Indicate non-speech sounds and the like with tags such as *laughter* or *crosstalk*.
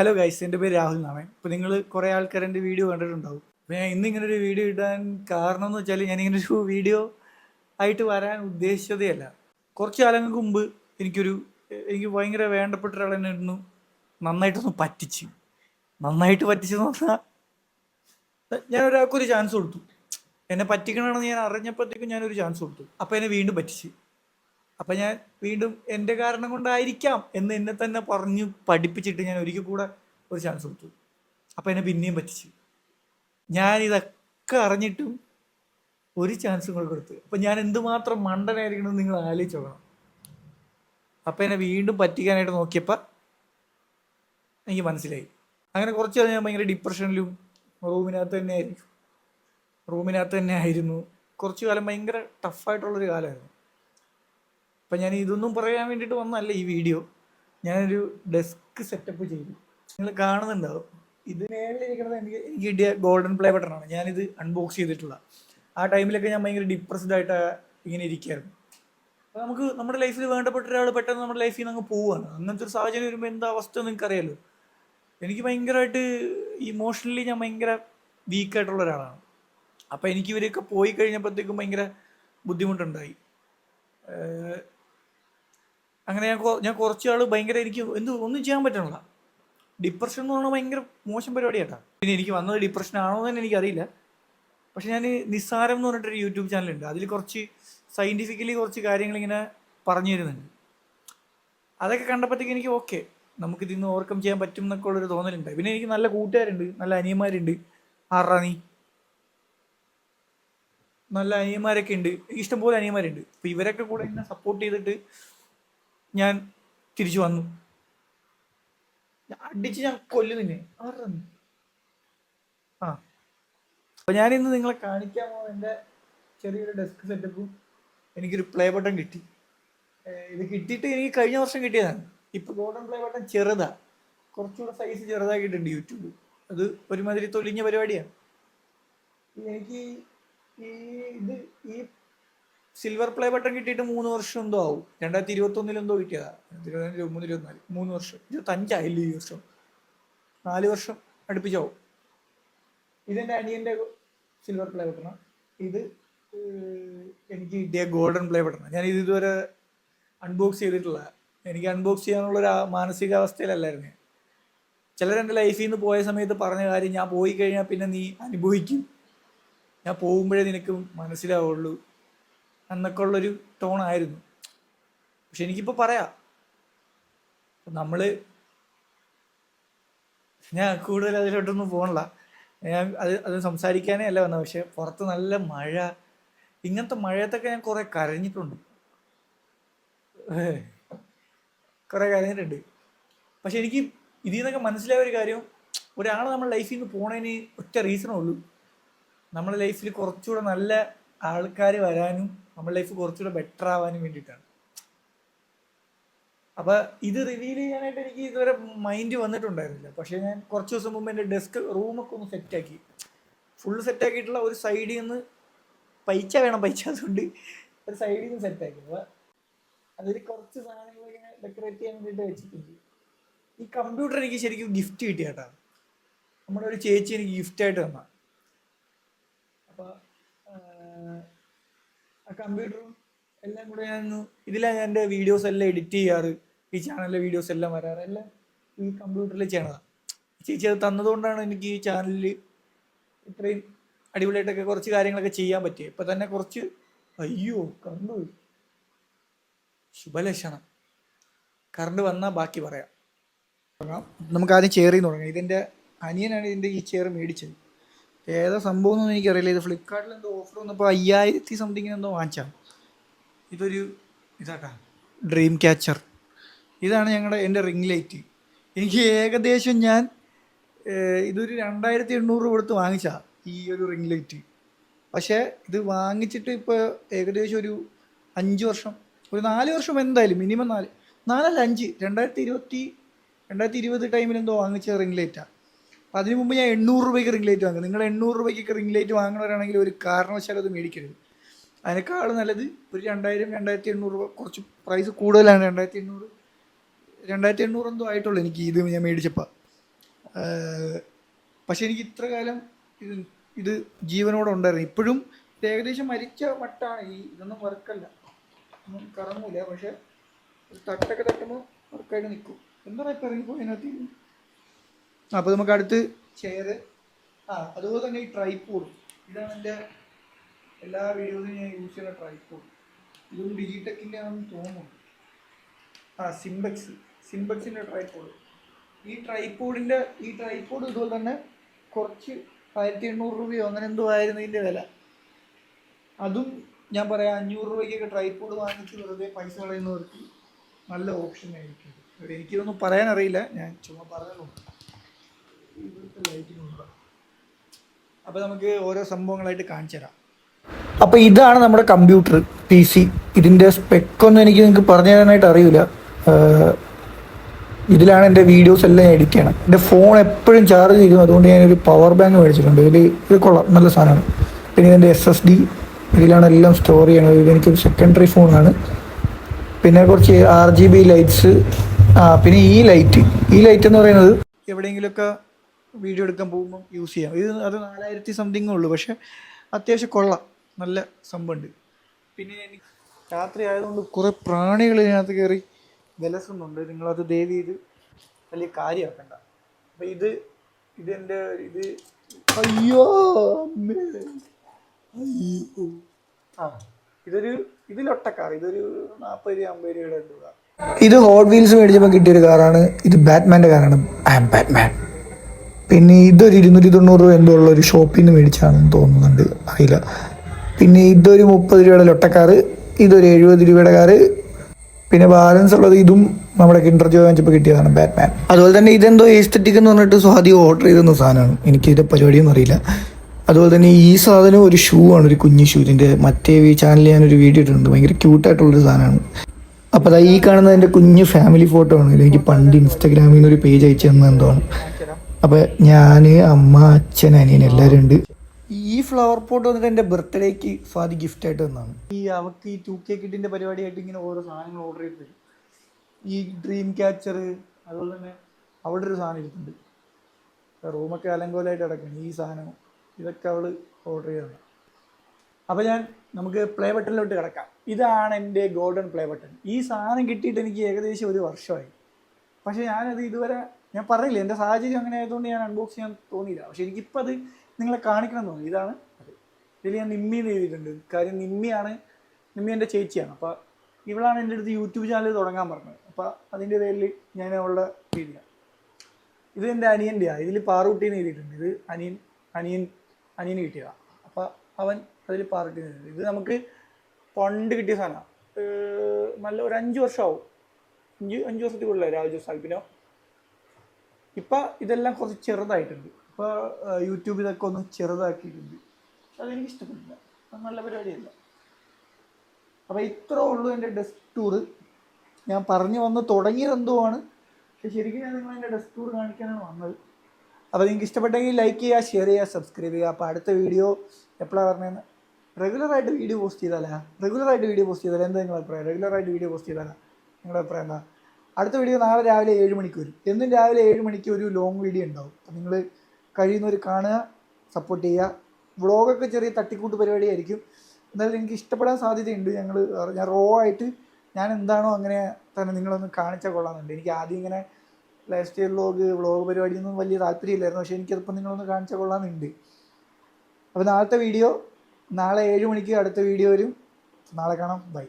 Hello guys എന്റെ പേര് രാഹുൽ നാമേ ഇപ്പോൾ നിങ്ങൾ കുറേ ആൾക്കാർ എന്റെ വീഡിയോ കണ്ടിട്ടുണ്ടാവും. അപ്പോൾ ഞാൻ ഇന്നിങ്ങനെ ഒരു വീഡിയോ ഇടാൻ കാരണം എന്ന് വെച്ചാൽ ഞാൻ ഇങ്ങനെ ഒരു വീഡിയോ *laughs* ആയിട്ട് വരാൻ ഉദ്ദേശിച്ചതേയല്ല. കുറച്ച് കാലങ്ങൾക്ക് മുമ്പ് എനിക്കൊരു എനിക്ക് ഭയങ്കര വേണ്ടപ്പെട്ട ഒരാൾ എന്നെ ഇരുന്നു. നന്നായിട്ടൊന്ന് പറ്റിച്ച്. നന്നായിട്ട് പറ്റിച്ചെന്ന് പറഞ്ഞാൽ ഞാൻ ഒരാൾക്കൊരു ചാൻസ് കൊടുത്തു. എന്നെ പറ്റിക്കണമെന്ന് ഞാൻ അറിഞ്ഞപ്പോഴത്തേക്കും ഞാനൊരു ചാൻസ് കൊടുത്തു. അപ്പോൾ എന്നെ വീണ്ടും പറ്റിച്ച്. അപ്പം ഞാൻ വീണ്ടും എന്റെ കാരണം കൊണ്ടായിരിക്കാം എന്ന് എന്നെ തന്നെ പറഞ്ഞു പഠിപ്പിച്ചിട്ട് ഞാൻ ഒരിക്കൽ കൂടെ ഒരു ചാൻസ് കൊടുത്തു. അപ്പം എന്നെ പിന്നെയും പറ്റിച്ചു. ഞാൻ ഇതൊക്കെ അറിഞ്ഞിട്ടും ഒരു ചാൻസും കൂടെ കൊടുത്തു. അപ്പം ഞാൻ എന്തുമാത്രം മണ്ടനായിരിക്കണമെന്ന് നിങ്ങൾ ആലോചിച്ച് നോക്കണം. അപ്പം എന്നെ വീണ്ടും പറ്റിക്കാനായിട്ട് നോക്കിയപ്പോൾ എനിക്ക് മനസ്സിലായി. അങ്ങനെ കുറച്ച് കഴിഞ്ഞ് ഞാൻ ഭയങ്കര ഡിപ്രഷനിലും റൂമിനകത്ത് തന്നെ ആയിരിക്കും റൂമിനകത്ത് തന്നെ ആയിരുന്നു കുറച്ച് കാലം ഭയങ്കര ടഫായിട്ടുള്ളൊരു കാലമായിരുന്നു. അപ്പം ഞാൻ ഇതൊന്നും പറയാൻ വേണ്ടിയിട്ട് വന്നല്ല ഈ വീഡിയോ. ഞാനൊരു ഡെസ്ക് സെറ്റപ്പ് ചെയ്തു. നിങ്ങൾ കാണുന്നുണ്ടാവും. ഇത് മേളിലിരിക്കുന്നത് എനിക്ക് എനിക്ക് കിട്ടിയ ഗോൾഡൻ പ്ലേ ബട്ടണാണ് ഞാനിത് അൺബോക്സ് ചെയ്തിട്ടുള്ള. ആ ടൈമിലൊക്കെ ഞാൻ ഭയങ്കര ഡിപ്രസ്ഡ് ആയിട്ട് ഇങ്ങനെ ഇരിക്കുകയായിരുന്നു അപ്പോൾ നമുക്ക് നമ്മുടെ ലൈഫിൽ വേണ്ടപ്പെട്ട ഒരാൾ പെട്ടെന്ന് നമ്മുടെ ലൈഫിൽ നിന്ന് അങ്ങ് പോവുകയാണ് അങ്ങനത്തെ ഒരു സാഹചര്യം വരുമ്പോൾ എന്താ അവസ്ഥ നിങ്ങൾക്കറിയാലോ എനിക്ക് ഭയങ്കരമായിട്ട് ഇമോഷണലി ഞാൻ ഭയങ്കര വീക്കായിട്ടുള്ള ഒരാളാണ്. അപ്പോൾ എനിക്ക് ഇവരൊക്കെ പോയി കഴിഞ്ഞപ്പോഴത്തേക്കും ഭയങ്കര ബുദ്ധിമുട്ടുണ്ടായി. അങ്ങനെ ഞാൻ ഞാൻ കുറച്ച് ആൾ ഭയങ്കര എനിക്ക് എന്ത് ഒന്നും ചെയ്യാൻ പറ്റണില്ല. ഡിപ്രഷൻ എന്ന് പറഞ്ഞാൽ ഭയങ്കര മോശം പരിപാടിയായിട്ടാണ് പിന്നെ എനിക്ക് വന്നത് ഡിപ്രഷൻ ആണോ എന്ന് തന്നെ എനിക്കറിയില്ല. പക്ഷെ ഞാൻ നിസ്സാരം എന്ന് പറഞ്ഞിട്ടൊരു യൂട്യൂബ് ചാനലുണ്ട്. അതിൽ കുറച്ച് സയന്റിഫിക്കലി കുറച്ച് കാര്യങ്ങൾ ഇങ്ങനെ പറഞ്ഞു തരുന്നുണ്ട്. അതൊക്കെ കണ്ടപ്പോഴത്തേക്ക് എനിക്ക് ഓക്കെ നമുക്ക് ഇതിന്ന് ഓവർകം ചെയ്യാൻ പറ്റും എന്നൊക്കെ ഉള്ളൊരു തോന്നലുണ്ട്. പിന്നെ എനിക്ക് നല്ല കൂട്ടുകാരുണ്ട് നല്ല അനിയന്മാരുണ്ട്. ആറാ നല്ല അനിയന്മാരൊക്കെ ഉണ്ട്. എനിക്ക് ഇഷ്ടംപോലെ അനിയന്മാരുണ്ട്. അപ്പോൾ ഇവരൊക്കെ കൂടെ എന്നെ സപ്പോർട്ട് ചെയ്തിട്ട് ഞാൻ തിരിച്ചു വന്നു. അടിച്ച് ഞാൻ കൊല്ലു നിന്നെ? ആ. അപ്പൊ ഞാനിന്ന് നിങ്ങളെ കാണിക്കാൻ പോകുന്ന എന്റെ ചെറിയൊരു ഡെസ്ക് സെറ്റപ്പും എനിക്കൊരു പ്ലേ ബട്ടൺ കിട്ടി. ഇത് കിട്ടിയിട്ട് എനിക്ക് കഴിഞ്ഞ വർഷം കിട്ടിയതാണ്. ഇപ്പൊ ഗോൾഡൻ പ്ലേ ബട്ടൺ ചെറുതാ. കുറച്ചുകൂടെ സൈസ് ചെറുതാക്കിയിട്ടുണ്ട് യൂട്യൂബ് അത് ഒരുമാതിരി തൊലിഞ്ഞ പരിപാടിയാണ് എനിക്ക് ഈ ഇത് ഈ സിൽവർ പ്ലേ ബട്ടൺ കിട്ടിയിട്ട് മൂന്ന് വർഷം എന്തോ ആവും. രണ്ടായിരത്തി ഇരുപത്തൊന്നിൽ എന്തോ കിട്ടിയതാ. ഇരുപത്തഞ്ച് മൂന്ന് ഇരുപത്തിനാല്. മൂന്ന് വർഷം. ഇരുപത്തഞ്ചായില്ലേ ഈ വർഷം? നാല് വർഷം അടുപ്പിച്ചാവും. ഇതെന്റെ അനിയന്റെ സിൽവർ പ്ലേ ബട്ടണാണ് ഇത് എനിക്ക് കിട്ടിയ ഗോൾഡൻ പ്ലേ ബട്ടണാണ് ഞാൻ ഇത് ഇതുവരെ അൺബോക്സ് ചെയ്തിട്ടില്ല. എനിക്ക് അൺബോക്സ് ചെയ്യാനുള്ള ഒരു മാനസികാവസ്ഥയിലല്ലായിരുന്നു. ചിലർ ലൈഫിൽ നിന്ന് പോയ സമയത്ത് പറഞ്ഞ കാര്യം ഞാൻ പോയി കഴിഞ്ഞാൽ പിന്നെ നീ അനുഭവിക്കും. ഞാൻ പോകുമ്പോഴേ നിനക്ക് മനസ്സിലാവുള്ളൂ. എന്നൊക്കെ ഉള്ളൊരു ടോണായിരുന്നു പക്ഷെ എനിക്കിപ്പോൾ പറയാം. നമ്മൾ ഞാൻ കൂടുതൽ അതിലോട്ടൊന്നും പോകണില്ല ഞാൻ അത് അത് സംസാരിക്കാനേ അല്ല വന്നത് പക്ഷെ പുറത്ത് നല്ല മഴ ഇങ്ങനത്തെ മഴയത്തൊക്കെ ഞാൻ കുറേ കരഞ്ഞിട്ടുണ്ട്. കുറേ കരഞ്ഞിട്ടുണ്ട്. പക്ഷെ എനിക്ക് ഇതിൽ നിന്നൊക്കെ മനസ്സിലായ ഒരു കാര്യം ഒരാൾ നമ്മുടെ ലൈഫിൽ നിന്ന് പോണതിന് ഒറ്റ റീസണേ ഉള്ളൂ. നമ്മുടെ ലൈഫിൽ കുറച്ചുകൂടെ നല്ല ആൾക്കാർ വരാനും നമ്മുടെ ലൈഫ് കുറച്ചുകൂടെ ബെറ്റർ ആവാനും വേണ്ടിയിട്ടാണ്. അപ്പൊ ഇത് റിവീൽ ചെയ്യാനായിട്ട് എനിക്ക് ഇതുവരെ മൈൻഡ് വന്നിട്ടുണ്ടായിരുന്നില്ല. പക്ഷെ ഞാൻ കുറച്ച് ദിവസം മുമ്പ് എന്റെ ഡെസ്ക് റൂമൊക്കെ ഒന്ന് സെറ്റാക്കി ഫുള്ള് സെറ്റാക്കിയിട്ടുള്ള ഒരു സൈഡിൽ നിന്ന് പൈച്ച വേണം പൈച്ച അതുകൊണ്ട് ഒരു സൈഡിൽ നിന്ന് സെറ്റാക്കി അപ്പൊ അതിൽ കുറച്ച് സാധനങ്ങൾ ഇങ്ങനെ ഡെക്കറേറ്റ് ചെയ്യാൻ വേണ്ടിയിട്ട് വെച്ചിട്ടുണ്ട്. ഈ കമ്പ്യൂട്ടർ എനിക്ക് ശരിക്കും ഗിഫ്റ്റ് കിട്ടിയ കേട്ടോ. നമ്മുടെ ഒരു ചേച്ചി എനിക്ക് ഗിഫ്റ്റ് ആയിട്ട് തന്ന അപ്പൊ ആഹ്, ആ കമ്പ്യൂട്ടറും എല്ലാം കൂടെ ഞാൻ ഇതിലാണ് ഞാൻ എന്റെ വീഡിയോസ് എല്ലാം എഡിറ്റ് ചെയ്യാറ്. ഈ ചാനലിലെ വീഡിയോസ് എല്ലാം വരാറ്. എല്ലാം ഈ കമ്പ്യൂട്ടറിൽ ചെയ്യണതാണ് ചേച്ചി അത് തന്നതുകൊണ്ടാണ് എനിക്ക് ഈ ചാനലിൽ ഇത്രയും അടിപൊളിയായിട്ടൊക്കെ കുറച്ച് കാര്യങ്ങളൊക്കെ ചെയ്യാൻ പറ്റിയത് ഇപ്പം തന്നെ കുറച്ച് അയ്യോ കറണ്ട് ശുഭലക്ഷണം. കറണ്ട് വന്നാൽ ബാക്കി പറയാം. നമുക്ക് ആദ്യം ചെയറിൽ തുടങ്ങാം. ഇതിന്റെ അനിയനാണ് ഇതിന്റെ ഈ ചെയർ മേടിച്ചത്. ഏതാ സംഭവം എന്നൊന്നും എനിക്കറിയില്ല. ഇത് ഫ്ലിപ്കാർട്ടിൽ എന്തോ ഓഫർ വന്നപ്പോൾ അയ്യായിരത്തി സംതിങ്ങിന് എന്തോ വാങ്ങിച്ചാണ് ഇതൊരു ഇതാട്ടാ ഡ്രീം ക്യാച്ചർ ഇതാണ് ഞങ്ങളുടെ എന്റെ റിംഗ് ലൈറ്റ് എനിക്ക് ഏകദേശം ഞാൻ ഇതൊരു രണ്ടായിരത്തി എണ്ണൂറ് രൂപ കൊടുത്ത് വാങ്ങിച്ചാ ഈ ഒരു റിംഗ് ലൈറ്റ് പക്ഷേ ഇത് വാങ്ങിച്ചിട്ട് ഇപ്പോൾ ഏകദേശം ഒരു അഞ്ച് വർഷം ഒരു നാല് വർഷം എന്തായാലും മിനിമം നാല് നാലല്ല അഞ്ച് രണ്ടായിരത്തി ഇരുപത്തി രണ്ടായിരത്തി ഇരുപത് ടൈമിൽ എന്തോ വാങ്ങിച്ച റിംഗ് ലൈറ്റാണ് അപ്പം അതിന് മുമ്പ് ഞാൻ എണ്ണൂറ് രൂപയ്ക്ക് റിംഗ് ലൈറ്റ് വാങ്ങും. നിങ്ങൾ എണ്ണൂറ് രൂപയ്ക്ക് റിംഗ് ലൈറ്റ് വാങ്ങുന്നവരാണെങ്കിൽ ഒരു കാരണവശാലും അത് മേടിക്കരുത്. അതിനേക്കാൾ നല്ലത് ഒരു രണ്ടായിരം രണ്ടായിരത്തി എണ്ണൂറ് രൂപ കുറച്ച് പ്രൈസ് കൂടുതലാണ്. രണ്ടായിരത്തി എണ്ണൂറ് രണ്ടായിരത്തി എണ്ണൂറ് എന്തോ ആയിട്ടുള്ളൂ എനിക്ക് ഇത് ഞാൻ മേടിച്ചപ്പോൾ പക്ഷേ എനിക്ക് ഇത്ര കാലം ഇത് ഇത് ജീവനോടെ ഉണ്ടായിരുന്നു ഇപ്പോഴും ഇത് ഏകദേശം മരിച്ച മട്ടാണ് ഈ ഇതൊന്നും വർക്കല്ല. ഒന്നും കറങ്ങൂല. പക്ഷെ തട്ടൊക്കെ തട്ടുമ്പോൾ വർക്കായിട്ട് നിൽക്കും എന്താ ഇപ്പം ഇറങ്ങിപ്പോയി അതിനകത്ത്. അപ്പോൾ നമുക്ക് അടുത്ത് ചെയർ ആ അതുപോലെ തന്നെ ഈ ട്രൈപ്പോഡ് ഇതാണ് എന്റെ എല്ലാ വീഡിയോസിലും ഞാൻ യൂസ് ചെയ്യുന്ന ട്രൈപ്പോഡ് ഇതും ഡിജിടെക്കിന്റെ ആണെന്ന് തോന്നുന്നു. ആ സിംബക്സ് സിംബക്സിന്റെ ട്രൈപ്പോഡ് ഈ ട്രൈപ്പോഡിന്റെ ഈ ട്രൈപ്പോഡ് ഇതുപോലെ തന്നെ കുറച്ച് ആയിരത്തി എണ്ണൂറ് രൂപയോ അങ്ങനെ എന്തോ ആയിരുന്നു ഇതിന്റെ വില. അതും ഞാൻ പറയാം അഞ്ഞൂറ് രൂപയ്ക്കൊക്കെ ട്രൈപ്പോഡ് വാങ്ങിച്ച് വെറുതെ പൈസ കളയുന്നവർക്ക് നല്ല ഓപ്ഷൻ ആയിരിക്കും. എനിക്കിതൊന്നും പറയാനറിയില്ല. ഞാൻ ചുമ്മാ പറഞ്ഞല്ലോ ഇവിടുത്തെ ലൈറ്റിനുണ്ട് അപ്പോൾ നമുക്ക് ഓരോ സംഭവങ്ങളായിട്ട് കാണിച്ചു തരാം. അപ്പോൾ ഇതാണ് നമ്മുടെ കമ്പ്യൂട്ടർ പി സി ഇതിന്റെ സ്പെക്കൊന്നും എനിക്ക് നിങ്ങൾക്ക് പറഞ്ഞു തരാനായിട്ട് അറിയില്ല. ഇതിലാണ് എന്റെ വീഡിയോസ് എല്ലാം ഞാൻ എഡിറ്റ് ചെയ്യണം എന്റെ ഫോൺ എപ്പോഴും ചാർജ് ചെയ്യും. അതുകൊണ്ട് ഞാനൊരു പവർ ബാങ്ക് മേടിച്ചിട്ടുണ്ട്. ഇതിൽ ഇത് കൊള്ളാം. നല്ല സാധനമാണ്. പിന്നെ ഇതിന്റെ എസ് എസ് ഡി ഇതിലാണ് എല്ലാം സ്റ്റോർ ചെയ്യണത്. ഇതെനിക്ക് സെക്കൻഡറി ഫോണാണ് പിന്നെ കുറച്ച് ആർ ജി ബി ലൈറ്റ്സ് ആ പിന്നെ ഈ ലൈറ്റ് ഈ ലൈറ്റ് എന്ന് പറയുന്നത് എവിടെയെങ്കിലുമൊക്കെ വീഡിയോ എടുക്കാൻ പോകുമ്പോൾ യൂസ് ചെയ്യാം. ഇത് അത് നാലായിരത്തി സംതിങ്ങേ ഉള്ളൂ. പക്ഷേ അത്യാവശ്യം കൊള്ളാം. നല്ല സംഭവമുണ്ട്. പിന്നെ എനിക്ക് രാത്രി ആയതുകൊണ്ട് കുറേ പ്രാണികൾ ഇതിനകത്ത് കയറി വിലസുന്നുണ്ട്. നിങ്ങളത് ദയവ് ചെയ്ത് വലിയ കാര്യമാക്കണ്ട. അപ്പം ഇത് ഇതെന്റെ ഇത് അയ്യോ. അയ്യോ. ആ ഇതൊരു ഇതിലൊട്ട കാർ ഇതൊരു നാൽപ്പത് രൂപ അമ്പത് രൂപയുടെ രൂപ ഇത് ഹോട്ട് വീൽസ് മേടിച്ചപ്പോൾ കിട്ടിയൊരു കാറാണ് ഇത് ബാറ്റ്മാന്റെ കാറാണ് ഐ ആം ബാറ്റ്മാൻ പിന്നെ ഇതൊരു ഇരുന്നൂറ്റി തൊണ്ണൂറ് രൂപ എന്തോ ഉള്ള ഒരു ഷോപ്പിൽ നിന്ന് മേടിച്ചാണെന്ന് തോന്നുന്നുണ്ട്. അറിയില്ല. പിന്നെ ഇതൊരു മുപ്പത് രൂപയുടെ ലൊട്ടക്കാറ് ഇതൊരു എഴുപത് രൂപയുടെ കാറ് പിന്നെ ബാലൻസ് ഉള്ളത് ഇതും നമ്മുടെ കിൻഡർ ജോ വാങ്ങിച്ചപ്പോൾ കിട്ടിയതാണ് ബാറ്റ്മാൻ. അതുപോലെ തന്നെ ഇതെന്തോ എസ്തറ്റിക് എന്ന് പറഞ്ഞിട്ട് സ്വാതി ഓർഡർ ചെയ്തെന്ന സാധനമാണ്. എനിക്ക് ഇതിന്റെ പരിപാടിയൊന്നും അറിയില്ല. അതുപോലെ തന്നെ ഈ സാധനം ഒരു ഷൂ ആണ് ഒരു കുഞ്ഞു ഷൂ ഇതിന്റെ മറ്റേ ചാനലിൽ ഞാനൊരു വീഡിയോ ഇട്ടിട്ടുണ്ട്. ഭയങ്കര ക്യൂട്ടായിട്ടുള്ളൊരു സാധനമാണ്. അപ്പോൾ അതാ ഈ കാണുന്നത് എന്റെ കുഞ്ഞു ഫാമിലി ഫോട്ടോ ആണ്. എനിക്ക് പണ്ട് ഇൻസ്റ്റാഗ്രാമിൽ നിന്ന് ഒരു പേജ് അയച്ചു തന്നെന്തോ ആണ് അപ്പോൾ ഞാൻ അമ്മ അച്ഛൻ അനിയൻ എല്ലാവരും ഉണ്ട് ഈ ഫ്ലവർ പോട്ട് വന്നിട്ട് എന്റെ ബർത്ത്ഡേക്ക് സ്വാതി ഗിഫ്റ്റ് ആയിട്ട് തന്നാണ്. ഈ അവക്ക് ഈ ടു കെ കിഡിന്റെ പരിപാടിയായിട്ട് ഇങ്ങനെ ഓരോ സാധനങ്ങൾ ഓർഡർ ചെയ്ത് തരും ഈ ഡ്രീം ക്യാച്ചർ അതുപോലെ തന്നെ അവിടെ ഒരു സാധനം ഇരിക്കുന്നുണ്ട് റൂമൊക്കെ അലങ്കോലായിട്ട് അടക്കണം ഈ സാധനം ഇതൊക്കെ അവൾ ഓർഡർ ചെയ്തതാണ് അപ്പോൾ ഞാൻ നമുക്ക് പ്ലേ ബട്ടണിലോട്ട് കിടക്കാം. ഇതാണ് എന്റെ ഗോൾഡൻ പ്ലേ ബട്ടൺ ഈ സാധനം കിട്ടിയിട്ട് എനിക്ക് ഏകദേശം ഒരു വർഷമായി. പക്ഷേ ഞാനത് ഇതുവരെ ഞാൻ പറയില്ല എന്റെ സാഹചര്യം അങ്ങനെ ആയതുകൊണ്ട് ഞാൻ അൺബോക്സ് ചെയ്യാൻ തോന്നിയില്ല. പക്ഷേ എനിക്കിപ്പോൾ അത് നിങ്ങളെ കാണിക്കണം തോന്നി. ഇതാണ് അത്. ഇതിൽ ഞാൻ നിമ്മി എന്ന് എഴുതിയിട്ടുണ്ട്. കാര്യം നിമ്മിയാണ് നിമ്മി എന്റെ ചേച്ചിയാണ്. അപ്പോൾ ഇവളാണ് എന്റെ അടുത്ത് യൂട്യൂബ് ചാനൽ തുടങ്ങാൻ പറഞ്ഞത്. അപ്പോൾ അതിന്റെ പേരിൽ ഞാൻ അവളുടെ വീഡിയോ. ഇത് എന്റെ അനിയന്റെയാണ് ഇതിൽ പാറുട്ടിന്ന് എഴുതിയിട്ടുണ്ട്. ഇത് അനിയൻ അനിയൻ അനിയന് കിട്ടിയതാണ് അപ്പോൾ അവൻ അതിൽ പാറുട്ടി എന്ന് ഇത് നമുക്ക് പണ്ട് കിട്ടിയ സാധനമാണ് നല്ല ഒരു അഞ്ച് വർഷമാവും. അഞ്ച് അഞ്ച് വർഷത്തിൽ കൂടുതലായി രാജു സാഹിബിനോ ഇപ്പം ഇതെല്ലാം കുറച്ച് ചെറുതായിട്ടുണ്ട്. ഇപ്പോൾ യൂട്യൂബ് ഇതൊക്കെ ഒന്ന് ചെറുതാക്കിയിട്ടുണ്ട്. പക്ഷെ അതെനിക്ക് ഇഷ്ടപ്പെട്ടില്ല നല്ല പരിപാടിയല്ല. അപ്പോൾ ഇത്ര ഉള്ളൂ എന്റെ ഡെസ്ക് ടൂർ ഞാൻ പറഞ്ഞു വന്ന് തുടങ്ങിയത് എന്തോ ആണ് പക്ഷെ ശരിക്കും ഞാൻ നിങ്ങൾ എന്റെ ഡെസ്ക് ടൂർ കാണിക്കാനാണ് വന്നത്. അപ്പോൾ നിങ്ങൾക്ക് ഇഷ്ടപ്പെട്ടെങ്കിൽ ലൈക്ക് ചെയ്യുക ഷെയർ ചെയ്യുക സബ്സ്ക്രൈബ് ചെയ്യുക. അപ്പോൾ അടുത്ത വീഡിയോ എപ്പോഴാണ് പറഞ്ഞതെന്ന് റെഗുലറായിട്ട് വീഡിയോ പോസ്റ്റ് ചെയ്താലാ? റെഗുലറായിട്ട് വീഡിയോ പോസ്റ്റ് ചെയ്താൽ എന്താ നിങ്ങളുടെ അഭിപ്രായം? റെഗുലറായിട്ട് വീഡിയോ പോസ്റ്റ് ചെയ്താലാ? നിങ്ങളുടെ അഭിപ്രായം എന്താ? അടുത്ത വീഡിയോ നാളെ രാവിലെ ഏഴ് മണിക്ക് വരും. എന്നും രാവിലെ ഏഴ് മണിക്ക് ഒരു ലോങ് വീഡിയോ ഉണ്ടാവും. അപ്പം നിങ്ങൾ കഴിയുന്നവർ കാണുക സപ്പോർട്ട് ചെയ്യുക. വ്ളോഗൊക്കെ ചെറിയ തട്ടിക്കൂട്ട് പരിപാടിയായിരിക്കും. എന്നാലും എനിക്ക് ഇഷ്ടപ്പെടാൻ സാധ്യതയുണ്ട്. ഞങ്ങൾ ഞാൻ റോ ആയിട്ട് ഞാൻ എന്താണോ അങ്ങനെ തന്നെ നിങ്ങളൊന്ന് കാണിച്ചാൽ കൊള്ളാമെന്നുണ്ട്. എനിക്ക് ആദ്യം ഇങ്ങനെ ലൈഫ് സ്റ്റൈൽ വ്ളോഗ് വ്ളോഗ് പരിപാടിയൊന്നും വലിയ താല്പര്യമില്ലായിരുന്നു. പക്ഷേ എനിക്കതിപ്പം നിങ്ങളൊന്ന് കാണിച്ചാൽ കൊള്ളാമെന്നുണ്ട്. അപ്പോൾ നാളത്തെ വീഡിയോ നാളെ ഏഴ് മണിക്ക് അടുത്ത വീഡിയോ വരും. നാളെ കാണാം. ബൈ